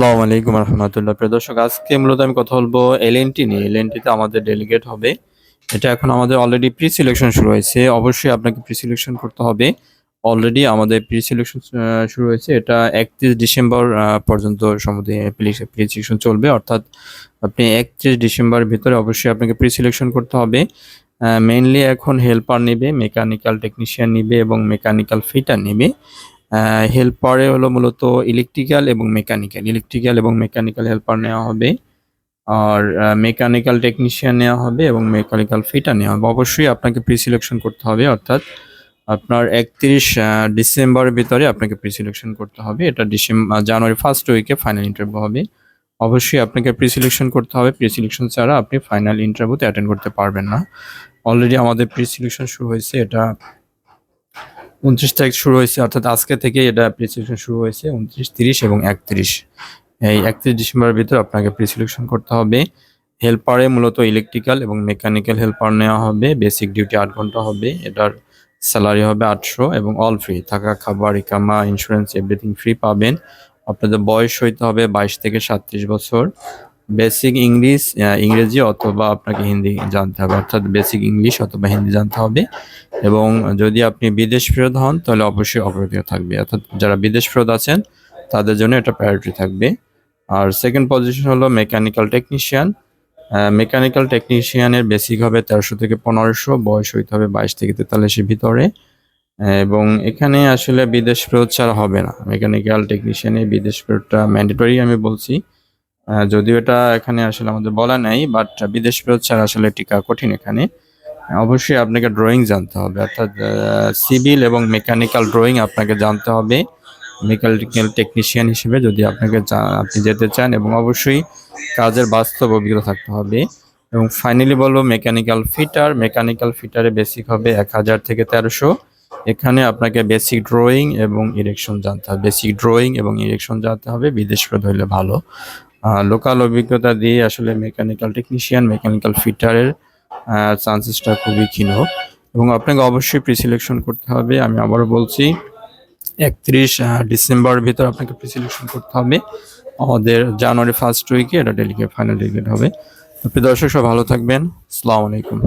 আসসালামু আলাইকুম রহমতুল্লাহ। প্রিয় দর্শক, আজকে মূলত আমি কথা বলব এলএনটি নিয়ে। এলএনটিতে আমাদের ডেলিগেট হবে। এটা এখন আমাদের অলরেডি প্রি সিলেকশন শুরু হয়েছে। অবশ্যই আপনাকে প্রি সিলেকশন করতে হবে। অলরেডি আমাদের প্রি সিলেকশন শুরু হয়েছে। এটা একত্রিশ ডিসেম্বর পর্যন্ত সম্ভবত প্রি সিলেকশন চলবে। অর্থাৎ আপনি একত্রিশ ডিসেম্বর ভিতরে অবশ্যই আপনাকে প্রি সিলেকশন করতে হবে। মেইনলি এখন হেল্পার নেবে মেকানিক্যাল টেকনিশিয়ান নেবে এবং মেকানিক্যাল ফিটার নেবে। হেল্পারে হলো মূলত ইলেকট্রিক্যাল এবং মেকানিক্যাল ইলেকট্রিক্যাল এবং মেকানিক্যাল হেল্পার নেওয়া হবে আর মেকানিক্যাল টেকনিশিয়ান নেওয়া হবে এবং মেকানিক্যাল ফিটার নেওয়া হবে। অবশ্যই আপনাকে প্রি সিলেকশন করতে হবে, অর্থাৎ আপনার একত্রিশ ডিসেম্বরের ভিতরে আপনাকে প্রি সিলেকশন করতে হবে। এটা ডিসেম্বর জানুয়ারি ফার্স্ট উইকে ফাইনাল ইন্টারভিউ হবে। অবশ্যই আপনাকে প্রি সিলেকশন করতে হবে। প্রি সিলেকশন ছাড়া আপনি ফাইনাল ইন্টারভিউতে অ্যাটেন্ড করতে পারবেন না। অলরেডি আমাদের প্রি সিলেকশন শুরু হয়েছে। এটা উনত্রিশ তারিখ শুরু হয়েছে, অর্থাৎ আজকে থেকে এটা প্রি সিলেকশন শুরু হয়েছে, উনত্রিশ, তিরিশ এবং একত্রিশ। এই একত্রিশ ডিসেম্বরের ভিতরে আপনাকে প্রি সিলেকশন করতে হবে। হেল্পারে মূলত ইলেকট্রিক্যাল এবং মেকানিক্যাল হেল্পার নেওয়া হবে বেসিক ডিউটি আট ঘণ্টা হবে, এটার স্যালারি হবে আটশো এবং অল ফ্রি থাকা, খাবার, ইকামা ইন্স্যুরেন্স এভরিথিং ফ্রি পাবেন। আপনাদের বয়স হইতে হবে বাইশ থেকে সাতত্রিশ বছর। বেসিক ইংলিশ ইংরেজি অথবা আপনাকে হিন্দি জানতে হবে, অর্থাৎ বেসিক ইংলিশ অথবা হিন্দি জানতে হবে। এবং যদি আপনি বিদেশ ফেরত হন, তাহলে অবশ্যই অগ্রাধিকার থাকবে। অর্থাৎ যারা বিদেশ ফেরত আছেন, তাদের জন্য এটা প্রায়োরিটি থাকবে। আর সেকেন্ড পজিশন হলো মেকানিক্যাল টেকনিশিয়ান মেকানিক্যাল টেকনিশিয়ানের বেসিক হবে তেরোশো থেকে পনেরোশো, বয়স হইতে হবে বাইশ থেকে তেতাল্লিশের ভিতরে। এবং এখানে আসলে বিদেশ ফেরত ছাড়া হবে না। মেকানিক্যাল টেকনিশিয়ানে বিদেশ ফেরতটা ম্যান্ডেটরি আমি বলছি। যদিও এটা এখানে আসলে আমাদের বলা নাই বাট বিদেশ ফেরত ছাড়া আসলে টিকা কঠিন এখানে। অবশ্যই আপনাকে ড্রয়িং জানতে হবে, অর্থাৎ সিভিল এবং মেকানিক্যাল ড্রয়িং আপনাকে জানতে হবে মেকানিক্যাল টেকনিশিয়ান হিসেবে যদি আপনাকে আপনি যেতে চান এবং অবশ্যই কাজের বাস্তব অভিজ্ঞতা থাকতে হবে। এবং ফাইনালি বলব মেকানিক্যাল ফিটার মেকানিক্যাল ফিটারে বেসিক হবে এক হাজার থেকে তেরোশো। এখানে আপনাকে বেসিক ড্রয়িং এবং ইরেকশন জানতে হবে বেসিক ড্রয়িং এবং ইরেকশন জানতে হবে, বিদেশ হইলে ভালো। লোকাল অভিজ্ঞতা দিয়ে আসলে মেকানিক্যাল টেকনিশিয়ান মেকানিক্যাল ফিটারের চান্সেসটা খুবই ক্ষীণ এবং আপনাকে অবশ্যই প্রি সিলেকশন করতে হবে। আমি আবারও বলছি, একত্রিশ ডিসেম্বর ভিতর আপনাকে প্রিসিলেকশন করতে হবে। আমাদের জানুয়ারি ফার্স্ট উইকে এটা ডেলিগেট ফাইনাল ডেলিগেট হবে। আপনি দর্শক সব ভালো থাকবেন। আসসালামু আলাইকুম।